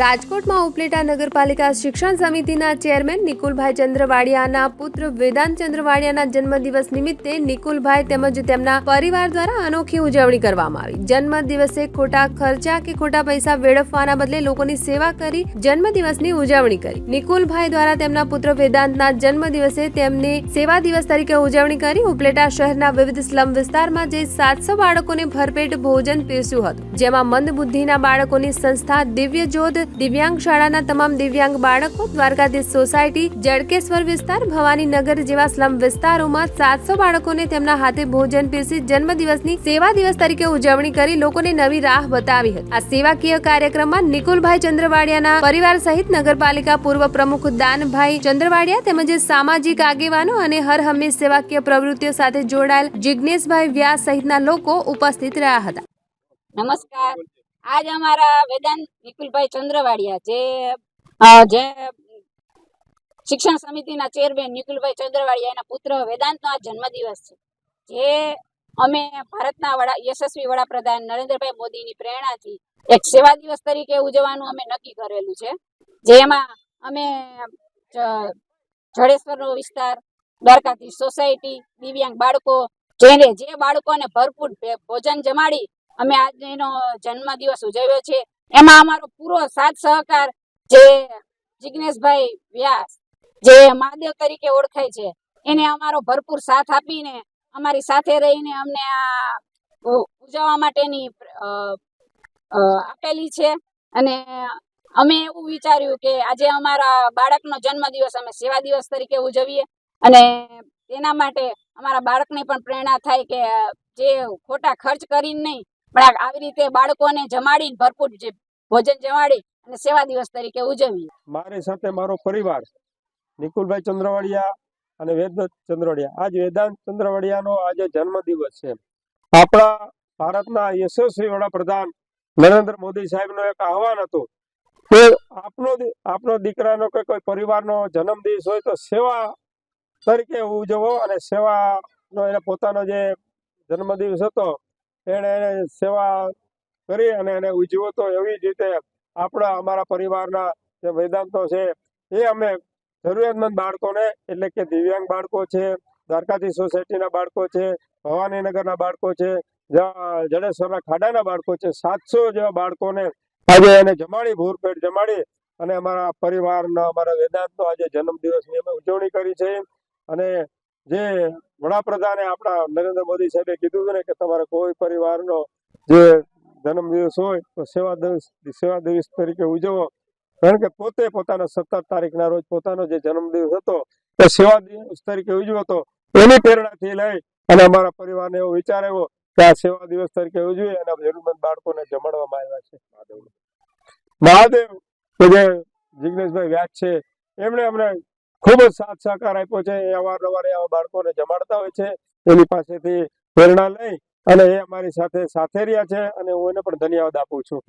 રાજકોટમાં ઉપલેટા નગરપાલિકા શિક્ષણ સમિતિના ચેરમેન નિકુલભાઈ ચંદ્રવાડિયાના પુત્ર વેદાંત ચંદ્રવાડિયાના જન્મદિવસ નિમિત્તે નિકુલભાઈ તેમજ તેમના પરિવાર દ્વારા અનોખી ઉજવણી કરવામાં આવી. જન્મદિવસે ખોટા ખર્ચા કે ખોટા પૈસા વેડફવાના બદલે લોકોની સેવા કરી જન્મદિવસની ઉજવણી કરી. નિકુલભાઈ દ્વારા તેમના પુત્ર વેદાંતના જન્મદિવસે તેમને સેવા દિવસ તરીકે ઉજવણી કરી ઉપલેટા શહેરના વિવિધ સ્લમ વિસ્તારમાં જે સાતસો બાળકોને ભરપેટ ભોજન પીરસ્યું હતું. જેમાં મંદ બુદ્ધિના બાળકોની સંસ્થા દિવ્ય જ્યોત દિવ્યાંગ શાળાના તમામ દિવ્યાંગ બાળકો, દ્વારકાધીશ સોસાયટી, જડકેશ્વર વિસ્તાર, ભવાનીનગર જેવા સ્લમ વિસ્તારોમાં સાતસો બાળકોને તેમના હાથે ભોજન પીરસી જન્મદિવસની સેવા દિવસ તરીકે ઉજવણી કરી લોકોને નવી રાહ બતાવી હતી. આ સેવાકીય કાર્યક્રમમાં નિકુલભાઈ ચંદ્રવાડિયાના પરિવાર સહિત નગરપાલિકા પૂર્વ પ્રમુખ દાનભાઈ ચંદ્રવાડિયા તેમજ સામાજિક આગેવાનો અને હર હંમેશ સેવાકીય પ્રવૃત્તિઓ સાથે જોડાયેલ જિજ્ઞેશભાઈ વ્યાસ સહિતના લોકો ઉપસ્થિત રહ્યા હતા. નમસ્કાર. આજ અમારા વેદાંત નિકુલભાઈ ચંદ્રવાડિયા જે જે શિક્ષણ સમિતિના ચેરમેન નિકુલભાઈ ચંદ્રવાડિયા એના પુત્ર વેદાંતનો આ જન્મદિવસ છે. જે અમે ભારતના વડા, યશસ્વી વડાપ્રધાન નરેન્દ્રભાઈ મોદીની પ્રેરણાથી એક સેવા દિવસ તરીકે ઉજવવાનું અમે નક્કી કરેલું છે. જેમાં અમે જડેશ્વરનો વિસ્તાર, દ્વારકાધીશ સોસાયટી, દિવ્યાંગ બાળકો, જેને, જે બાળકોને ભરપૂર ભોજન જમાડી અમે આજ એનો જન્મદિવસ ઉજવ્યો છે. એમાં અમારો પૂરો સાથ સહકાર જે જિજ્ઞેશભાઈ વ્યાસ, જે મહાદેવ તરીકે ઓળખાય છે, એને અમારો ભરપૂર સાથ આપીને, અમારી સાથે રહીને અમને આ ઉજવવા માટેની આપેલી છે. અને અમે એવું વિચાર્યું કે આજે અમારા બાળકનો જન્મદિવસ અમે સેવા દિવસ તરીકે ઉજવીએ. અને તેના માટે અમારા બાળકને પણ પ્રેરણા થાય કે જે ખોટા ખર્ચ કરીને નહીં પણ આવી રીતે બાળકોને જમાડીને ભરપૂર ભોજન જમાડી અને સેવા દિવસ તરીકે ઉજવીએ. મારી સાથે મારો પરિવાર, નિકુલભાઈ ચંદ્રવાડિયા અને વેદાંત ચંદ્રવાડિયા. આજ વેદાંત ચંદ્રવાડિયાનો આજે જન્મદિવસ છે. આપણા ભારતના યશસ્વી વડાપ્રધાન નરેન્દ્ર મોદી સાહેબનો એક આહવાન હતું કે આપનો આપનો દીકરાનો કે કોઈ પરિવારનો જન્મદિવસ હોય તો સેવા તરીકે ઉજવો અને સેવાનો એને પોતાનો જે જન્મદિવસ હતો એને એને સેવા કરી અને એને ઉજવ્યો તો એવી જ રીતે આપણા, અમારા પરિવારના જે વેદાંતો છે, એ અમે જરૂરિયાતમંદ બાળકોને, એટલે કે દિવ્યાંગ બાળકો છે દ્વારકાધી સોસાયટીના બાળકો છે, ભવાનીનગરના બાળકો છે જડેશ્વરના ખાડાના બાળકો છે, સાતસો જેવા બાળકોને આજે એને જમાડી, ભૂરપેટ જમાડી અને અમારા પરિવારના, અમારા વેદાંતનો આજે જન્મદિવસની અમે ઉજવણી કરી છે. અને જે વડાપ્રધાને આપણા નરેન્દ્ર મોદી સાહેબે કીધું હતું ને કે તમારે કોઈ પરિવારનો જે જન્મ દિવસ હોય, તો સેવા દિવસ સેવા દિવસ તરીકે ઉજવો. કારણ કે પોતે પોતાનો સત્તર તારીખના રોજ પોતાનો જે જન્મ દિવસ હતો, તે સેવા દિવસ તરીકે ઉજવ્યો હતો. એની પ્રેરણાથી લઈ અને અમારા પરિવારને એવો વિચાર આવ્યો કે આ સેવા દિવસ તરીકે ઉજવી અને જરૂરમંદ બાળકોને જમાડવામાં આવ્યા છે. મહાદેવ. કે જે જિગ્નેશભાઈ વ્યાસ છે, એમણે અમને ખૂબ જ સાથ સહકાર આપ્યો છે. એ અવારનવાર આવા બાળકોને જમાડતા હોય છે. એની પાસેથી પ્રેરણા લઈ અને એ અમારી સાથે સાથે રહ્યા છે અને હું એને પણ ધન્યવાદ આપું છું.